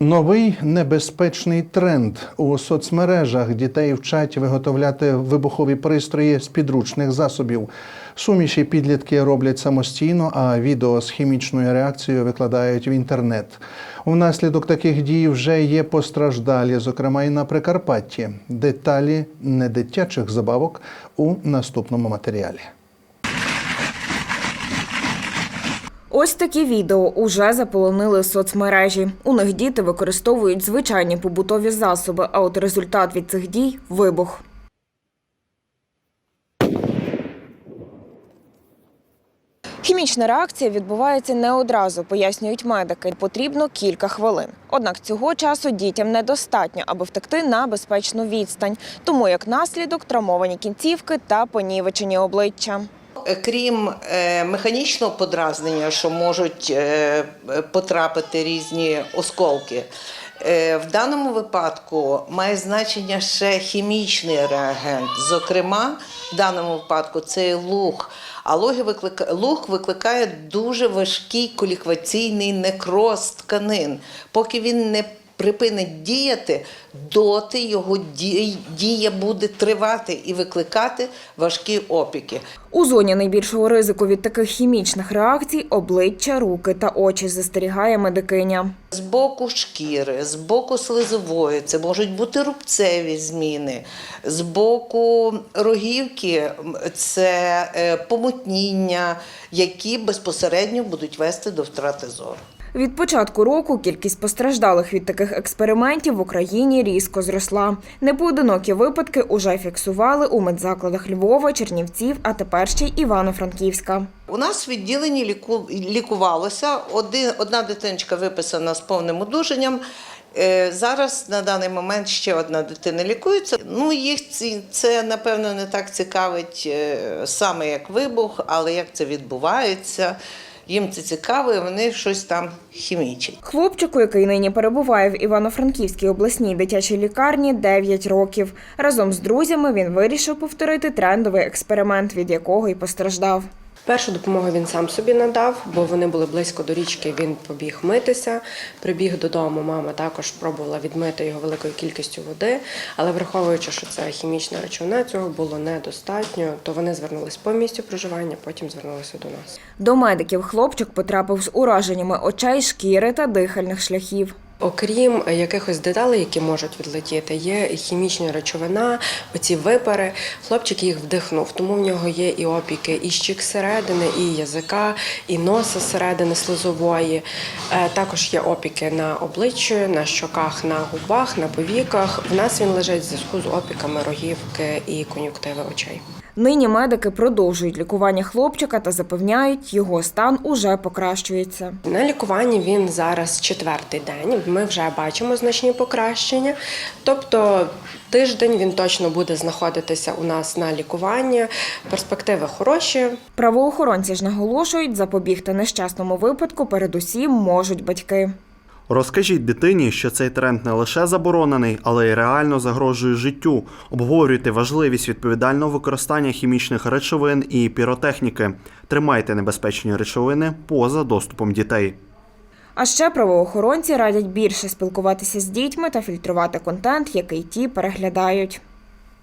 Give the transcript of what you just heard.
Новий небезпечний тренд у соцмережах дітей вчать виготовляти вибухові пристрої з підручних засобів. Суміші підлітки роблять самостійно, а відео з хімічною реакцією викладають в інтернет. Внаслідок таких дій вже є постраждалі, зокрема і на Прикарпатті. Деталі недитячих забавок у наступному матеріалі. Ось такі відео уже заполонили соцмережі. У них діти використовують звичайні побутові засоби, а от результат від цих дій вибух. Хімічна реакція відбувається не одразу, пояснюють медики. Потрібно кілька хвилин. Однак цього часу дітям недостатньо, аби втекти на безпечну відстань. Тому як наслідок травмовані кінцівки та понівечені обличчя. Крім е, механічного подразнення, що можуть е, потрапити різні осколки, е, в даному випадку має значення ще хімічний реагент. Зокрема, в даному випадку це луг. А луги виклика- луг викликає дуже важкий колікваційний некроз тканин. Поки він не припинить діяти, доти його дія буде тривати і викликати важкі опіки. У зоні найбільшого ризику від таких хімічних реакцій обличчя, руки та очі, застерігає медикиня. З боку шкіри, з боку слизової, це можуть бути рубцеві зміни, з боку рогівки це е, помутніння, які безпосередньо будуть вести до втрати зору. Від початку року кількість постраждалих від таких експериментів в Україні різко зросла. Непоодинокі випадки уже фіксували у медзакладах Львова, Чернівців, а тепер ще й Івано-Франківська. У нас в відділенні ліку... лікувалося. Один... Одна дитиночка виписана з повним одужанням. Е, Зараз на даний момент ще одна дитина лікується. Ну, їх це напевно не так цікавить е, саме як вибух, але як це відбувається. Їм це цікаво, і вони щось там хімічать. Хлопчику, який нині перебуває в Івано-Франківській обласній дитячій лікарні, 9 років. Разом з друзями він вирішив повторити трендовий експеримент, від якого й постраждав. Першу допомогу він сам собі надав, бо вони були близько до річки. Він побіг митися, прибіг додому. Мама також пробувала відмити його великою кількістю води, але враховуючи, що це хімічна речовина, цього було недостатньо, то вони звернулись по місцю проживання, потім звернулися до нас. До медиків хлопчик потрапив з ураженнями очей, шкіри та дихальних шляхів. Окрім якихось деталей, які можуть відлетіти, є хімічна речовина, оці випари. Хлопчик їх вдихнув, тому в нього є і опіки, і щік середини, і язика, і носа середини слизової. Е, Також є опіки на обличчі, на щоках, на губах, на повіках. В нас він лежить в зв'язку з опіками рогівки і кон'юктиви очей. Нині медики продовжують лікування хлопчика та запевняють, його стан уже покращується. На лікуванні він зараз четвертий день. Ми вже бачимо значні покращення. Тобто тиждень він точно буде знаходитися у нас на лікуванні. Перспективи хороші. Правоохоронці ж наголошують, запобігти нещасному випадку передусім можуть батьки. Розкажіть дитині, що цей тренд не лише заборонений, але й реально загрожує життю. Обговорюйте важливість відповідального використання хімічних речовин і піротехніки. Тримайте небезпечні речовини поза доступом дітей. А ще правоохоронці радять більше спілкуватися з дітьми та фільтрувати контент, який ті переглядають.